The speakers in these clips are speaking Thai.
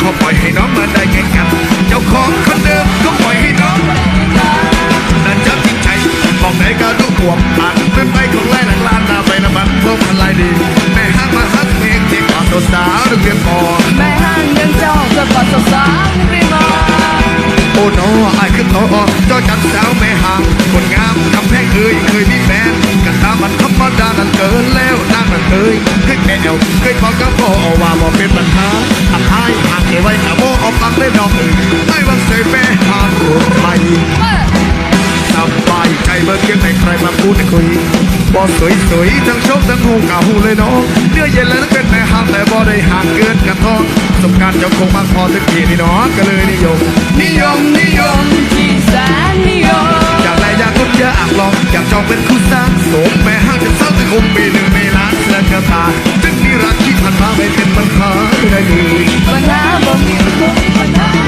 เขาปล่อยให้น้องมาได้แข่งกัน เจ้าของคนเดิมก็ปล่อยให้น้องนั่นจะจริงใจบอกไหนก็รู้ขวบผ่านเป็นไปของแรกหลังลานหน้าไปน้ำมันพวกมันลายดี แม่ห้างมาฮักเพลงที่ก่อนตัวสาวเรียนก่อนแม่ห้างยังเจ้าจะกอดสาวๆรีบมาโอ้โนไอ้คือโตจอจัดสาวแม่ห่าง เกินแล้วนั่งนั่นเคยเคยแกวเคยบอกกับพ่อว่าบ่เป็นปัญหาทำให้ห่างเอไว้กับโมออกฟังได้ดอกไอ้วันเสยแม่ห่างรวมไทยสบายใจเมื่อเกียงไหนใครมาพูดให้คุยบ่สวยสวยๆทั้งชมทั้งหูกาหูเลยน้องเนื้อเย็นแล้วเป็นแม่ห่างแต่บ่ได้ห่างเกินกันท้องประสบการณ์เจ้าคงมากพอถึงทีนี่น้องก็เลยนิยม นิยมนิยมที่แสนนิยมอยากแลอยากคนอยากลองอยากจองเป็นคู่สร้างสมแม่ ห้างจะเศร้าถึงคงมีหนึ่งในล้านเสื้อกระตาจึงมีรักที่ผ่านมาไม่เป็นปัญหาได้เลยปัญหาบ่มีปัญหา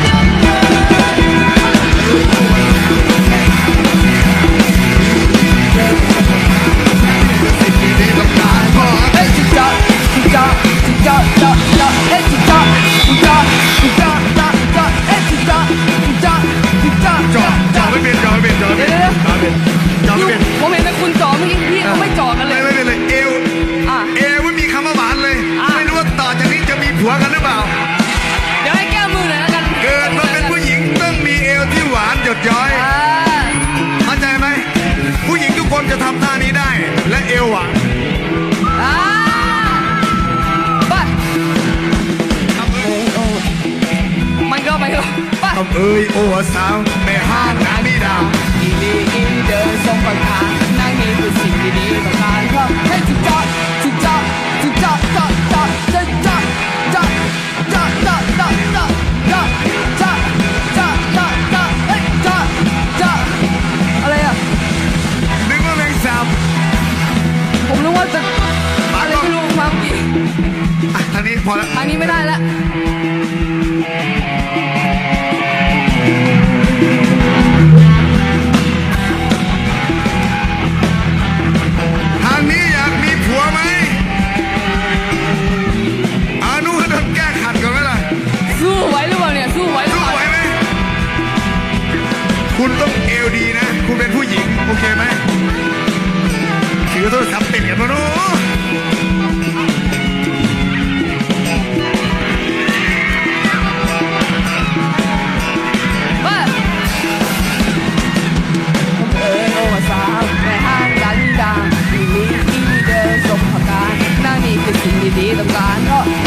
เอ่ยโอ้สาวแม่ห้างนานิดาอีลีอีเดินสมประทานนั่งนี่คือสิ่งดีๆต้องการเพราะให้จุดจอดจุดจอดจุดจอดจอดจอดจอดจอดจอดจอดจอดจอดจอดจอดจอดจอดจอดจอดเฮ้ยจอดจอดอะไรอะนึกว่าแมงสาบผมนึกว่าจะอะไรไม่รู้มาเมื่อกี้อะทางนี้พอแล้วทางนี้ไม่ได้แล้ว either, but I'm not.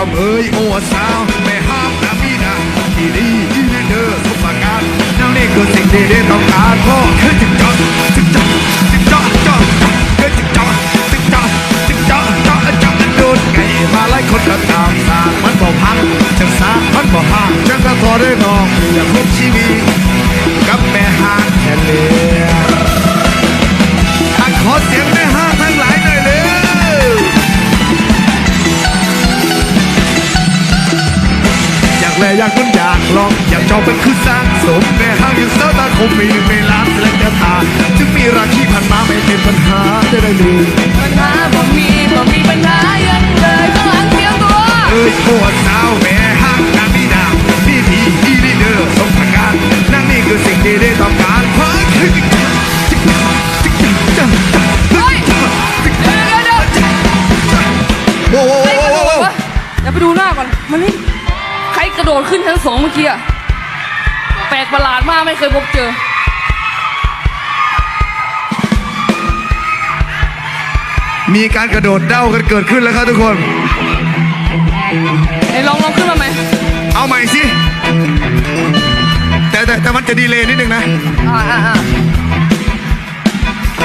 คำเอยโอ้สาวไม่ห้ามนะพี่นะที่ดีที่เด้อสมประการนั่นนี่คือสิ่งที่เรียนต้องการพ่อเฮ้ยจิงจอจิงจอจิ ลองอยากจองเป็นคือสร้างสมแม่ห้างยังเศร้าตาคงมีหนึ่งในล้านและจะตาจึงมีราคีผ่านมาไม่เป็นปัญหาจะได้เลยปัญหาบ่มีบ่มีปัญหายังเลยต้องหันเตรียมตัวเอ้ยปวดสาวแม่ห้างนางนี่นานี่ดีอีนี่เด้อสมทางการนั่นนี่คือสิ่งที่ได้ต้องการเพราะคือจิ๊กจิ๊กจิ๊กจังจังเฮ้ยเดี๋ยวเดี๋ยวเดี๋ยวโอ้โหเดี๋ยวไปดูหน้าก่อน มันนี่ใครกระโดดขึ้นชั้นสองเมื่อกี้อะ แปลกประหลาดมากไม่เคยพบเจอ มีการกระโดดเด้ากันเกิดขึ้นแล้วครับทุกคนไหนลองลองขึ้นมาไหมเอาใหม่สิ แต่แต่แต่มันจะดีเลยนิดนึงนะ อ่าอ่าอ่าค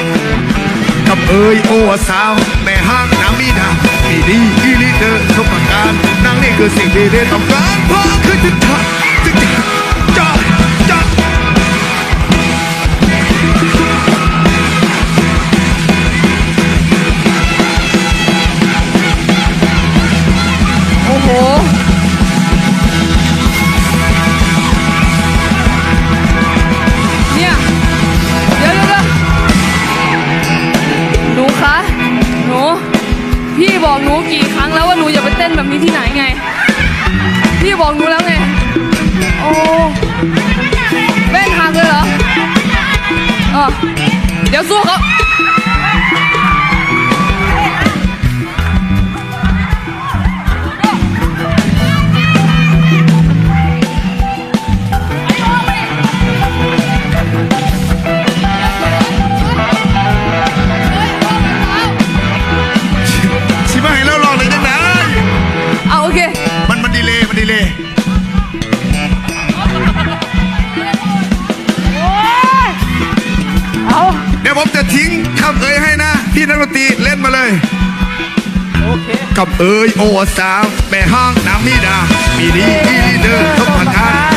กับเอ้ยโอ้สาว แม่ห้างน้ำมีดามีดีอีลีเดอร์ทุกประการนางนี่คือสิ่งที่ได้ต้องการเพราะคือจะทำจ แว่นหักเลยเหรออ๋อเดี๋ยวสู้เขา ทิ้งคำเอ่ยให้นะ พี่นักดนตรีเล่นมาเลยโอเคกับเอ่ยโอ้สาวแม่ห้างน้ำมีดามีดีอีลีเดอร์ทุกประการ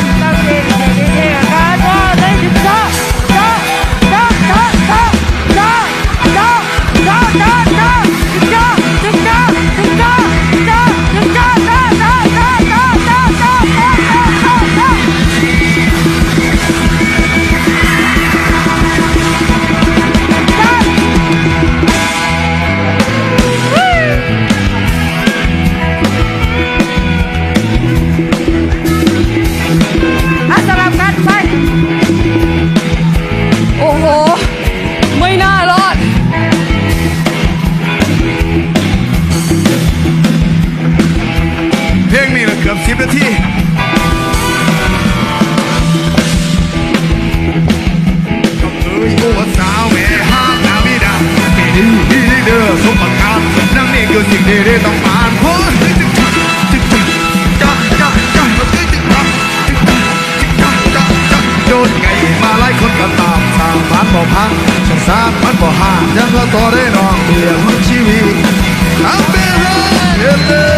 ที่ได้ต้องผ่านพ้นโดนไงมาไล่คนก็ตามสามพันบ่พักสองสามพันบ่ห้ายังละต่อได้น้องเดียวชีวิตทำไปเลย